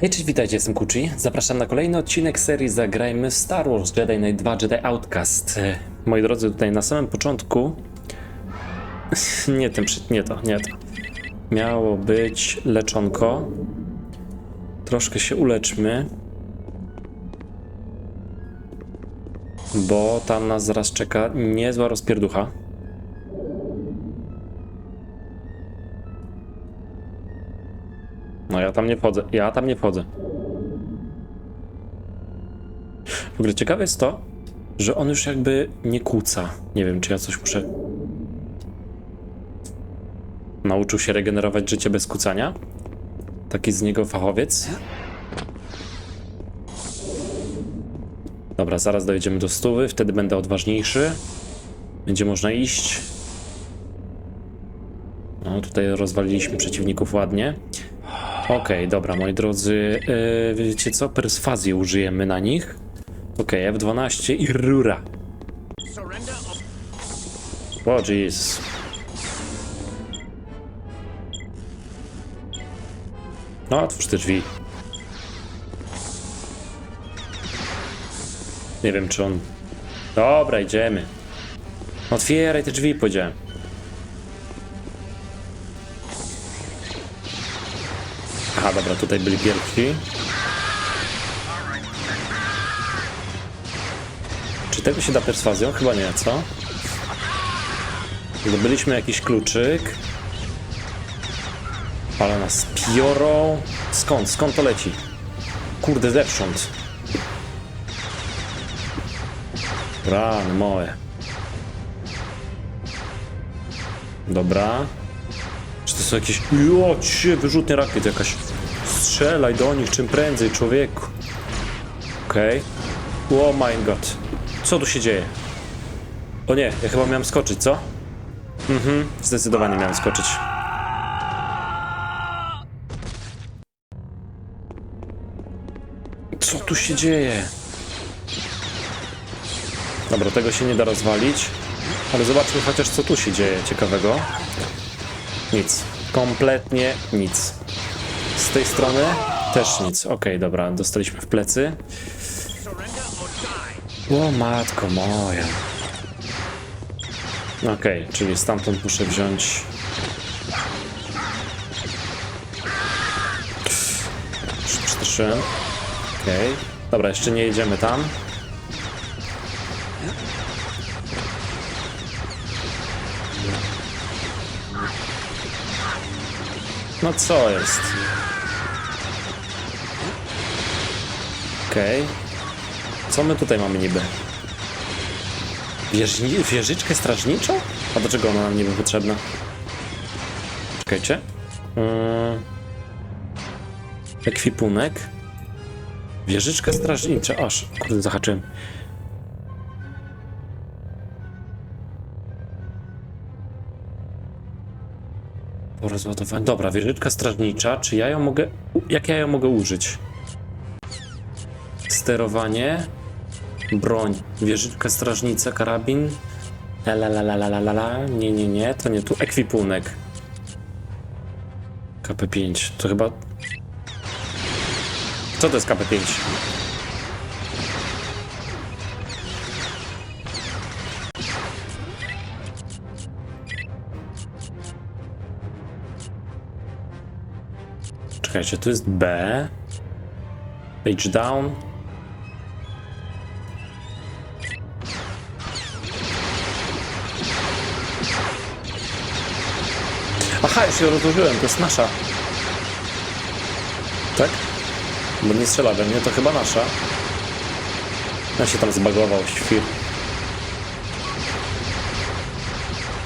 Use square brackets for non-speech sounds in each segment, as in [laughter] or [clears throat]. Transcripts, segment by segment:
Hej, cześć, witajcie, jestem Kuchi. Zapraszam na kolejny odcinek serii Zagrajmy Star Wars Jedi Knight 2 Jedi Outcast. E, Moi drodzy, tutaj na samym początku... [laughs] nie przy... nie to, nie to. Miało być leczonko. Troszkę się uleczmy. Bo tam nas zaraz czeka niezła rozpierducha. Tam nie wchodzę, ja tam nie wchodzę. W ogóle ciekawe jest to, że on już jakby nie kłóca. Nie wiem, czy ja coś muszę... Nauczył się regenerować życie bez kłócania? Taki z niego fachowiec? Dobra, zaraz dojedziemy do stówy, wtedy będę odważniejszy. Będzie można iść. No, tutaj rozwaliliśmy przeciwników ładnie. Okej, dobra, moi drodzy. Yy, wiecie co? Perswazję użyjemy na nich. Okej, F12 i rura. O, jeez. No, otwórz te drzwi. Nie wiem, czy on... Dobra, idziemy. Otwieraj te drzwi, powiedziałem. Aha, dobra, tutaj byli wielki. Czy tego się da perswazją? Chyba nie, co? Zdobyliśmy jakiś kluczyk. Ale nas piorą. Skąd? Skąd to leci? Kurde, zewsząd. Rany moje. Dobra. Czy to są jakieś... Jo, cie, wyrzutnie rakiet jakaś. Strzelaj do nich czym prędzej, człowieku. Okej. Okay. Oh my god. Co tu się dzieje? O nie, ja chyba miałem skoczyć, co? Mhm, zdecydowanie miałem skoczyć. Co tu się dzieje? Dobra, tego się nie da rozwalić. Ale zobaczmy chociaż co tu się dzieje ciekawego. Nic. Kompletnie nic. Z tej strony też nic. Okej, dobra, dostaliśmy w plecy. O matko moja. Okej, czyli stamtąd muszę wziąć. Już Przestraszyłem. Okej. Dobra, jeszcze nie jedziemy tam. No co jest? Okej. Co my tutaj mamy niby? Wieżni wieżyczkę strażniczą? A do czego ona nam niby potrzebna? Czekajcie. Yy... Ekwipunek. Wieżyczka strażnicza. Aż, kurde, zahaczyłem. Po rozładowaniu. Dobra, wieżyczka strażnicza. Czy ja ją mogę. Jak ja ją mogę użyć? Sterowanie. Broń. Wieżyczka strażnica, karabin. La. Nie, nie, nie. To nie tu. Ekwipunek. KP5. To chyba. Co to jest KP5? Czekajcie, tu jest B. Page down. Aha, już ją rozłożyłem, to jest nasza. Tak? Bo nie strzela we mnie, to chyba nasza. Ja się tam zbagował, świr.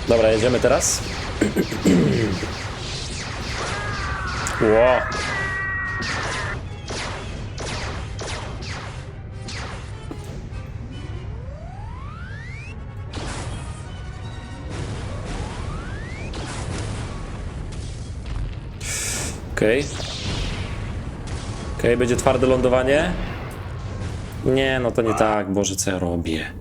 Dobra, jedziemy teraz. [clears throat] Ło. Okej. Okay. Okej, okay, będzie twarde lądowanie. Nie, no to nie tak, Boże, co ja robię.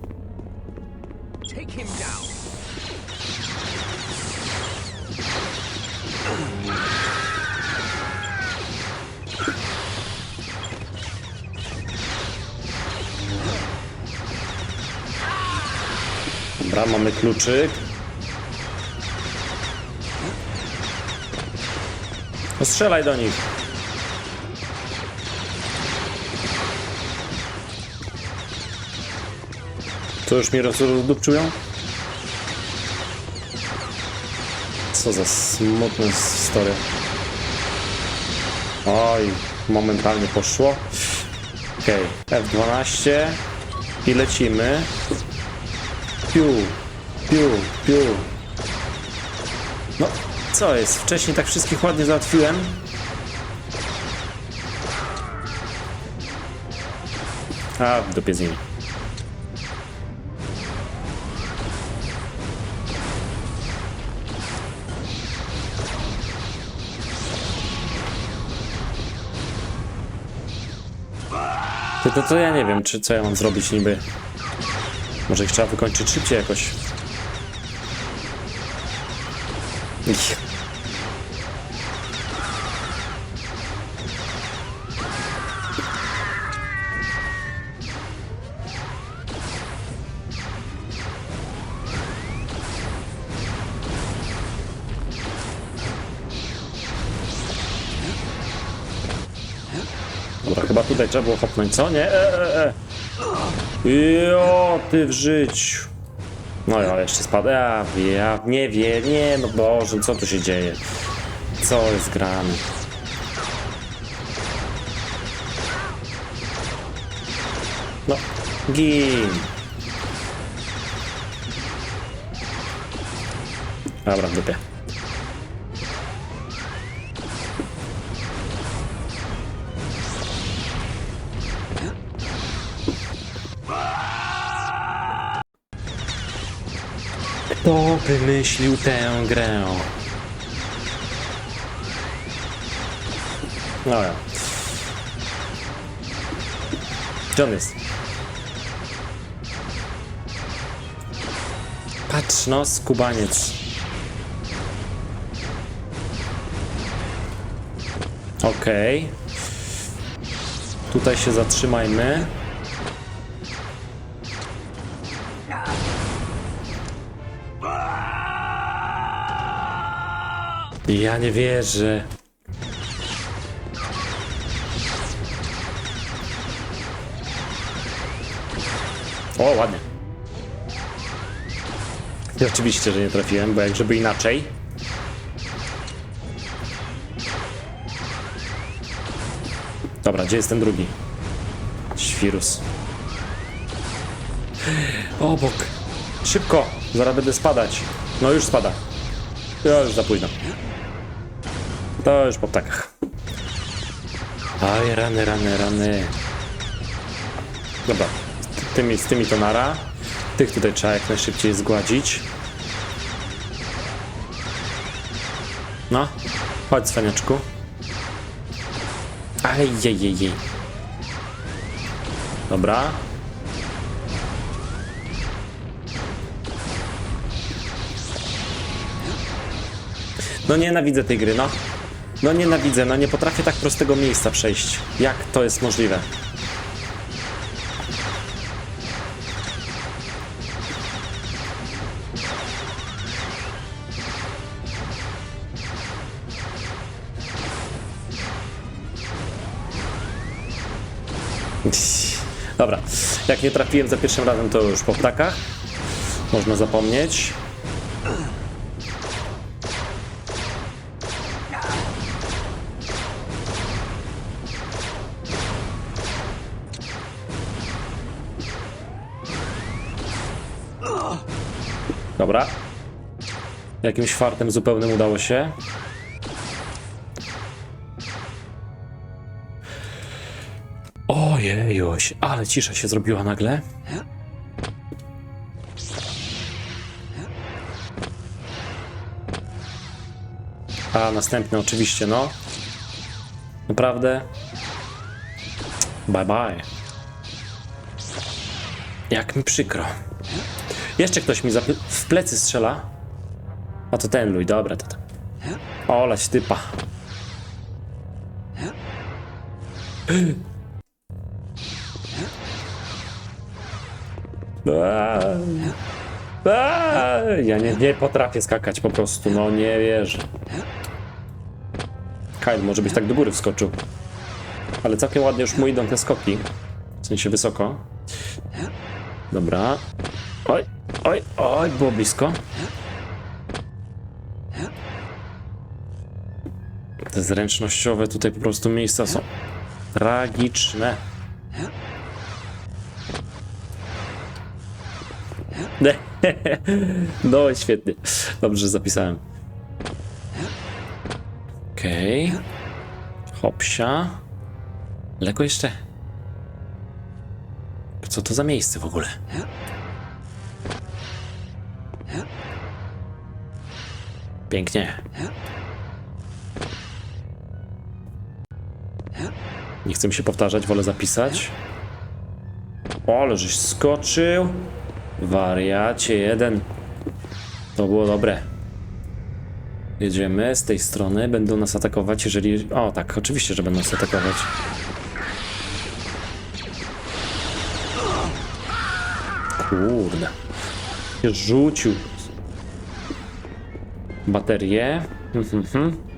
Dobra, mamy kluczyk. No strzelaj do nich. To już mi rozdupczują? Co za smutna historia. Oj, momentalnie poszło. Okej, F12 i lecimy. Piu, piu, piu. No, co jest? Wcześniej tak wszystkich ładnie załatwiłem. A, w dupie. To, to, to ja nie wiem, czy co ja mam zrobić niby. Może ich trzeba wykończyć szybciej jakoś. Tutaj trzeba było hopnąć, co? Nie? E, e, e. Jo, ty w życiu. No ja jeszcze spadł. Ja, ja nie wiem, nie, no Boże, co tu się dzieje? Co jest grane? No, gin. Dobra, w. Kto wymyślił tę grę? No ja. Gdzie on jest? Patrz no, skubaniec. Okej. Tutaj się zatrzymajmy. Ja nie wierzę. O, ładnie. I oczywiście, że nie trafiłem, bo jak żeby inaczej. Dobra, gdzie jest ten drugi? Świrus. Obok. Szybko, zaraz będę spadać. No już spada. Ja już za późno. To już po ptakach. Aj, rany, rany, rany. Dobra, z tymi, z tymi to nara. Tych tutaj trzeba jak najszybciej zgładzić. No, chodź cwaniaczku. Ajejejej. Dobra. No nienawidzę tej gry, no. No nienawidzę, no nie potrafię tak prostego miejsca przejść. Jak to jest możliwe? Dobra, jak nie trafiłem za pierwszym razem, to już po ptakach. Można zapomnieć. Jakimś fartem zupełnym udało się. Ojejuś, ale cisza się zrobiła nagle. A następny oczywiście, no. Naprawdę. Bye bye. Jak mi przykro. Jeszcze ktoś mi w plecy strzela. A to ten luj, dobra, to tam. Olać typa. Ja nie, nie potrafię skakać po prostu, no nie wierzę. Kyle może być tak do góry wskoczył. Ale całkiem ładnie już mu idą te skoki. W sensie wysoko. Dobra. Oj, oj, oj, było blisko. Te zręcznościowe tutaj po prostu miejsca są tragiczne. [laughs] No, świetnie. Dobrze, zapisałem. Okej. Okay. Hopsia. Leko jeszcze. Co to za miejsce w ogóle? Pięknie. Nie chcę mi się powtarzać, wolę zapisać. O, ale żeś skoczył. Wariacie jeden. To było dobre. Jedziemy z tej strony. Będą nas atakować, jeżeli... O, tak, oczywiście, że będą nas atakować. Kurde. Rzucił. Baterię. Mhm, mhm.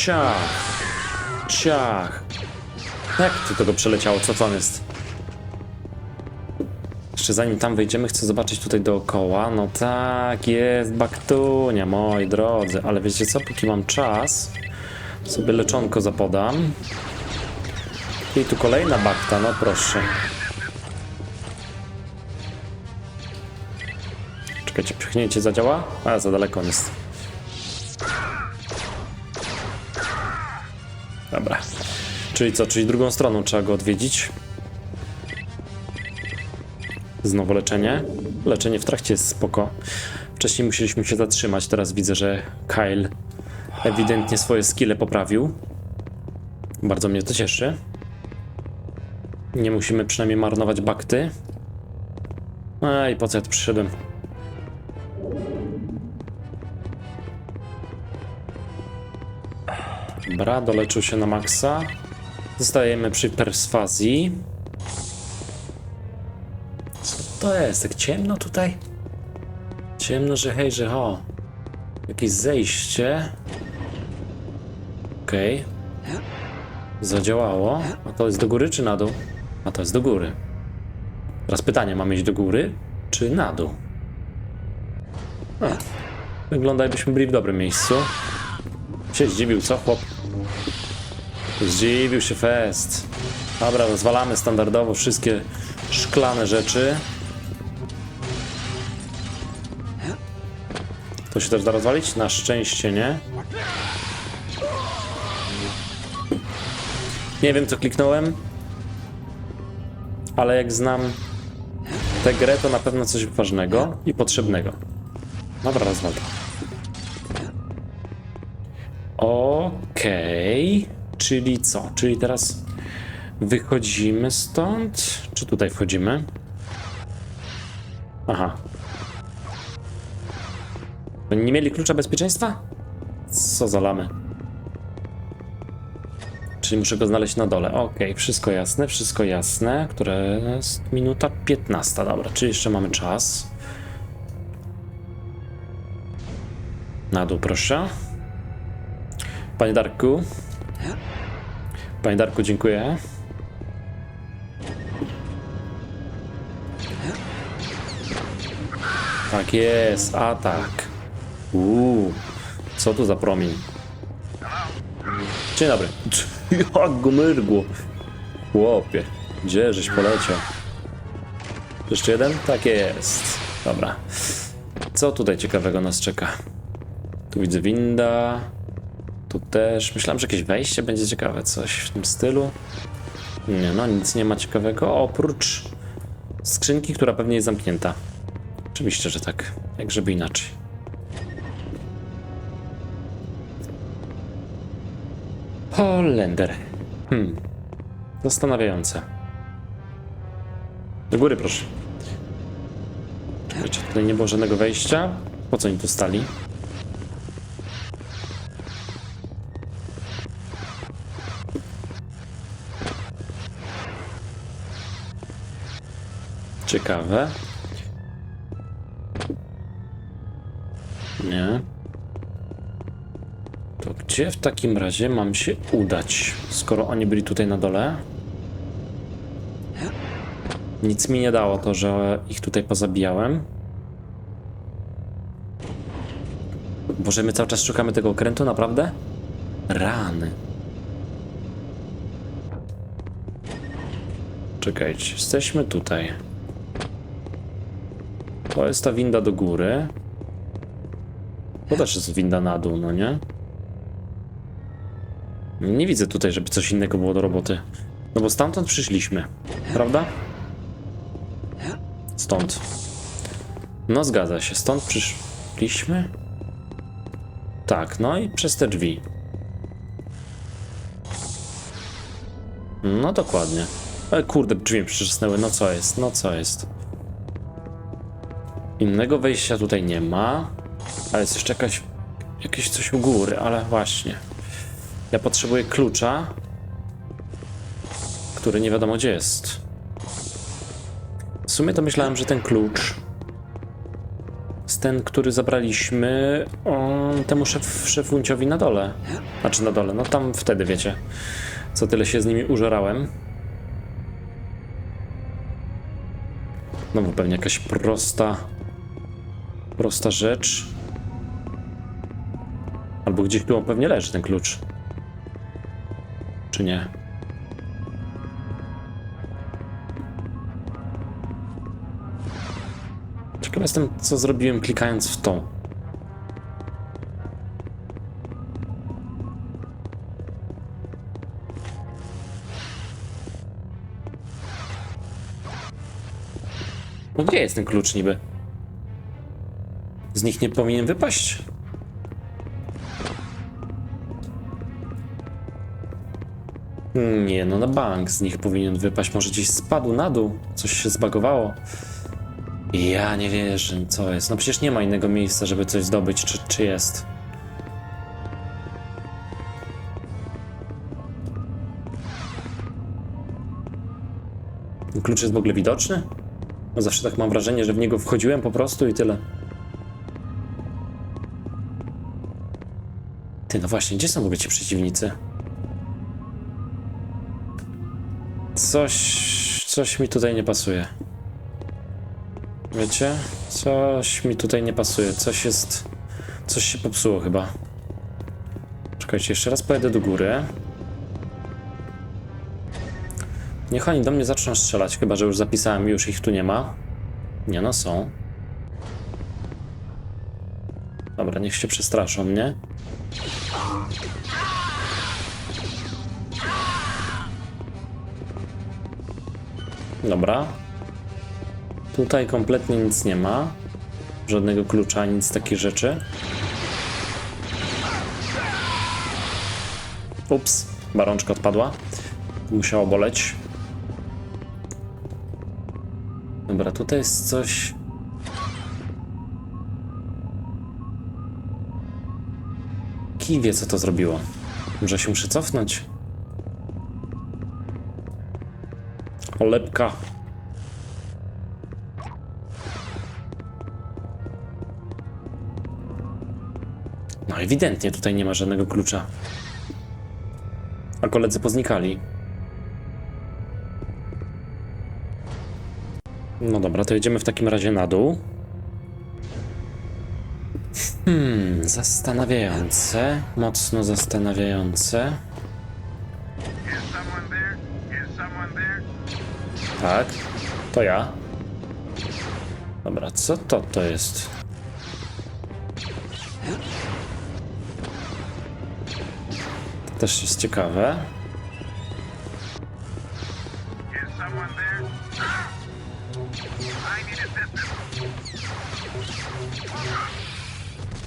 Ciach. Ciach. Jak to tego przeleciało? Co to on jest? Jeszcze zanim tam wejdziemy, chcę zobaczyć tutaj dookoła. No tak, jest baktunia, moi drodzy. Ale wiecie co, póki mam czas, sobie leczonko zapodam. I tu kolejna bakta, no proszę. Czekajcie, pchnięcie zadziała? A, za daleko on jest. Czyli co, czyli drugą stroną trzeba go odwiedzić. Znowu leczenie. Leczenie w trakcie jest spoko. Wcześniej musieliśmy się zatrzymać, teraz widzę, że Kyle ewidentnie swoje skille poprawił. Bardzo mnie to cieszy. Nie musimy przynajmniej marnować bakty. Ej, po co ja tu przyszedłem? Dobra, doleczył się na maksa. Zostajemy przy perswazji. Co to jest? Tak ciemno tutaj? Ciemno, że hej, że ho. Jakieś zejście. Okej. Zadziałało. A to jest do góry czy na dół? A to jest do góry. Teraz pytanie, mamy iść do góry czy na dół? A, wygląda jakbyśmy byli w dobrym miejscu. Się zdziwił, co chłop? Zdziwił się fest. Dobra, rozwalamy standardowo wszystkie szklane rzeczy. To się też da rozwalić? Na szczęście nie. Nie wiem co kliknąłem. Ale jak znam tę grę, to na pewno coś ważnego i potrzebnego. Dobra, rozwal. Okej. Czyli co? Czyli teraz wychodzimy stąd? Czy tutaj wchodzimy? Aha. Oni nie mieli klucza bezpieczeństwa? Co za lamy. Czyli muszę go znaleźć na dole. Okej, wszystko jasne, wszystko jasne. Które jest minuta 15. Dobra, czyli jeszcze mamy czas. Na dół, proszę. Panie Darku. Panie Darku, dziękuję. Tak jest, atak. Uuu, co tu za promień? Dzień dobry. [laughs] Jak go myrgło. Chłopie, gdzie żeś poleciał? Jeszcze jeden? Tak jest. Dobra. Co tutaj ciekawego nas czeka? Tu widzę winda. Tu też. Myślałem, że jakieś wejście będzie ciekawe, coś w tym stylu. Nie, no nic nie ma ciekawego, oprócz skrzynki, która pewnie jest zamknięta. Oczywiście, że tak. Jak żeby inaczej. Holender. Hmm. Zastanawiające. Do góry, proszę. Czekajcie, tutaj nie było żadnego wejścia. Po co oni tu stali? Ciekawe. Nie. To gdzie w takim razie mam się udać, skoro oni byli tutaj na dole? Nic mi nie dało to, że ich tutaj pozabijałem. Boże, my cały czas szukamy tego okrętu, naprawdę? Rany. Czekajcie, jesteśmy tutaj. To jest ta winda do góry. To też jest winda na dół, no nie? Nie widzę tutaj, żeby coś innego było do roboty. No bo stamtąd przyszliśmy, prawda? Stąd. No zgadza się, stąd przyszliśmy? Tak, no i przez te drzwi. No dokładnie. Ale kurde, drzwi mi przycisnęły, no co jest, no co jest. Innego wejścia tutaj nie ma. Ale jest jeszcze jakaś, jakieś coś u góry, ale właśnie. Ja potrzebuję klucza, który nie wiadomo gdzie jest. W sumie to myślałem, że ten klucz ten, który zabraliśmy on, temu szef, szefunciowi na dole. Znaczy na dole, no tam wtedy wiecie, co tyle się z nimi użerałem. No bo pewnie jakaś prosta, prosta rzecz. Albo gdzieś tu on pewnie leży ten klucz. Czy nie? Ciekaw jestem, co zrobiłem klikając w to. No gdzie jest ten klucz niby? Z nich nie powinien wypaść. Nie, no na bank z nich powinien wypaść. Może gdzieś spadł na dół, coś się zbagowało. Ja nie wierzę, co jest. No przecież nie ma innego miejsca, żeby coś zdobyć, czy, czy jest. Klucz jest w ogóle widoczny? No zawsze tak mam wrażenie, że w niego wchodziłem po prostu i tyle. Ty, no właśnie, gdzie są w ogóle ci przeciwnicy? Coś, coś mi tutaj nie pasuje. Wiecie? Coś mi tutaj nie pasuje. Coś jest. Coś się popsuło chyba. Czekajcie, jeszcze raz pojedę do góry. Niech oni do mnie zaczną strzelać, chyba że już zapisałem, już ich tu nie ma. Nie no, są. Dobra, niech się przestraszą mnie. Dobra. Tutaj kompletnie nic nie ma. Żadnego klucza, nic takich rzeczy. Ups, barączka odpadła. Musiało boleć. Dobra, tutaj jest coś. Kij wie, co to zrobiło. Może się muszę cofnąć? Olepka. No ewidentnie tutaj nie ma żadnego klucza. A koledzy poznikali. No dobra, to jedziemy w takim razie na dół. Hmm, zastanawiające, mocno zastanawiające. Tak, to ja. Dobra, co to to jest? To też jest ciekawe.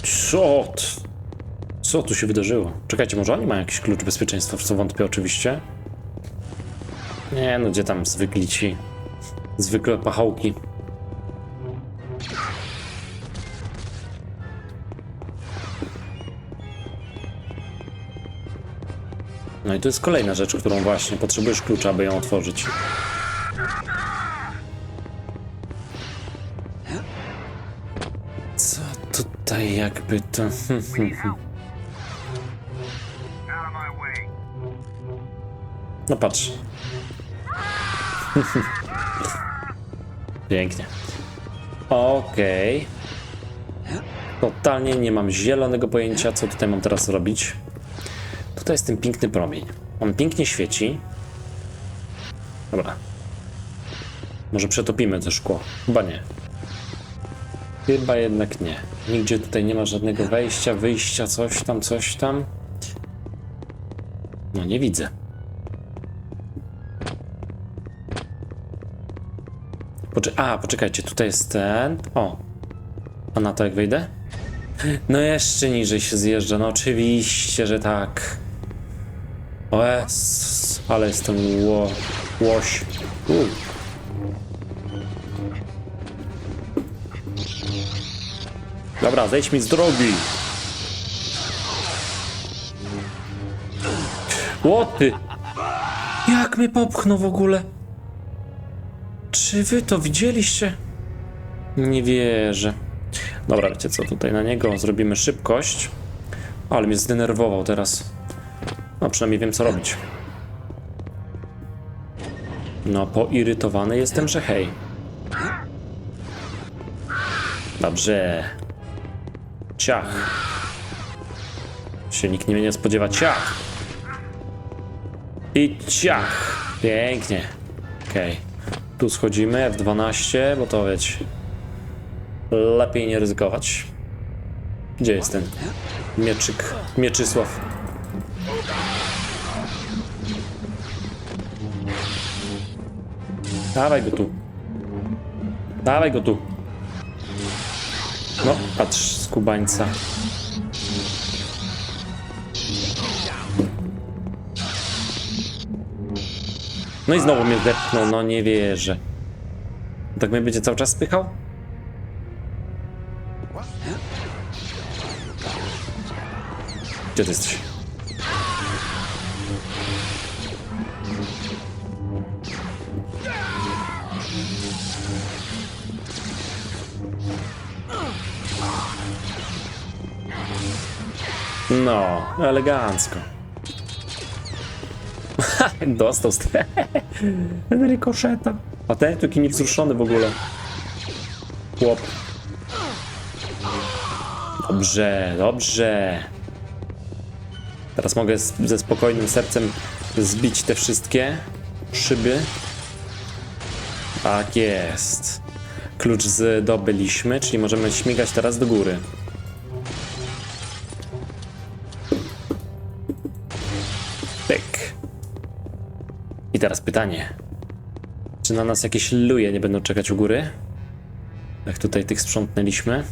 Co? Co tu się wydarzyło? Czekajcie, może oni mają jakiś klucz bezpieczeństwa, w co wątpię oczywiście. Nie, no gdzie tam zwykli ci, zwykle pachołki. No i to jest kolejna rzecz, którą właśnie potrzebujesz klucza, aby ją otworzyć. Co tutaj jakby to... [laughs] No patrz, [laughs] Pięknie. Okej. Totalnie nie mam zielonego pojęcia, co tutaj mam teraz robić. Tutaj jest ten piękny promień. On pięknie świeci. Dobra. Może przetopimy to szkło. Chyba nie. Chyba jednak nie. Nigdzie tutaj nie ma żadnego wejścia, wyjścia, coś tam, coś tam. No nie widzę. A, poczekajcie, tutaj jest ten. O. A na to jak wejdę? No jeszcze niżej się zjeżdża, no oczywiście, że tak. O ale jestem ło, łoś. U. Dobra, zejdź mi z drogi. Łoty! Jak mnie popchnął w ogóle? Czy wy to widzieliście? Nie wierzę. Dobra, wiecie co, tutaj na niego zrobimy szybkość. Ale mnie zdenerwował teraz. No, przynajmniej wiem co robić. No, poirytowany jestem, że hej. Dobrze. Ciach. Się nikt nie mnie nie spodziewa. Ciach. I ciach. Pięknie. Okej. Tu schodzimy, F12, bo to wiecie. Lepiej nie ryzykować. Gdzie jest ten mieczyk? Mieczysław. Dawaj go tu. Dawaj go tu. No, patrz, skubańca. No i znowu mnie depnął, no nie wierzę. Tak mnie będzie cały czas spychał? Gdzie ty jesteś? No, elegancko. [laughs] Dostał z [laughs] rykoszeta. A ten taki niewzruszony w ogóle. Chłop. Dobrze, dobrze. Teraz mogę ze spokojnym sercem zbić te wszystkie szyby. Tak jest. Klucz zdobyliśmy, czyli możemy śmigać teraz do góry. Teraz pytanie. Czy na nas jakieś luje nie będą czekać u góry? Jak tutaj tych sprzątnęliśmy?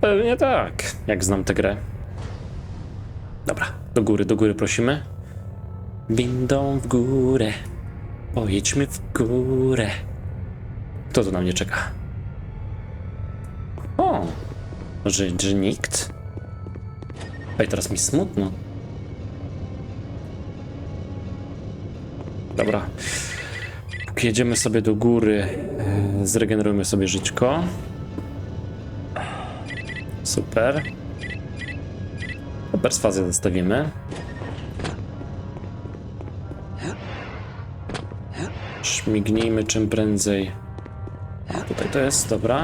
Pewnie tak, jak znam tę grę. Dobra, do góry, do góry prosimy. Windą w górę. Pojedźmy w górę. Kto tu na mnie czeka? O, że, że nikt? Ej, teraz mi smutno. Dobra. Jedziemy sobie do góry, e, zregenerujmy sobie żyćko. Super. Perswazję zostawimy. Śmignijmy czym prędzej. Tutaj to jest, dobra.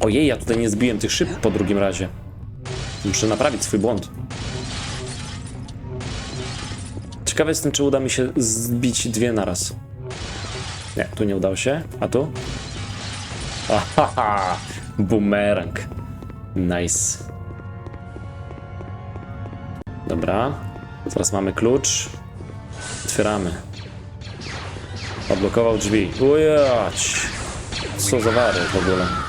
Ojej, ja tutaj nie zbiłem tych szyb po drugim razie. Muszę naprawić swój błąd. Ciekawy jestem, czy uda mi się zbić dwie naraz. Nie, tu nie udało się. A tu? Ahaha! Boomerang. Nice. Dobra. Teraz mamy klucz. Otwieramy. Odblokował drzwi. Ujać! Co za wary w ogóle.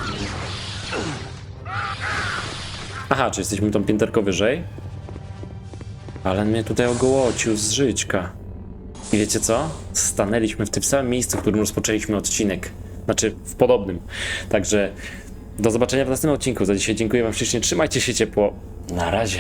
Aha, czy jesteśmy tą pięterko wyżej? Ale mnie tutaj ogołocił z żyćka. I wiecie co? Stanęliśmy w tym samym miejscu, w którym rozpoczęliśmy odcinek. Znaczy, w podobnym. Także do zobaczenia w następnym odcinku. Za dzisiaj dziękuję wam ślicznie. Trzymajcie się ciepło. Na razie.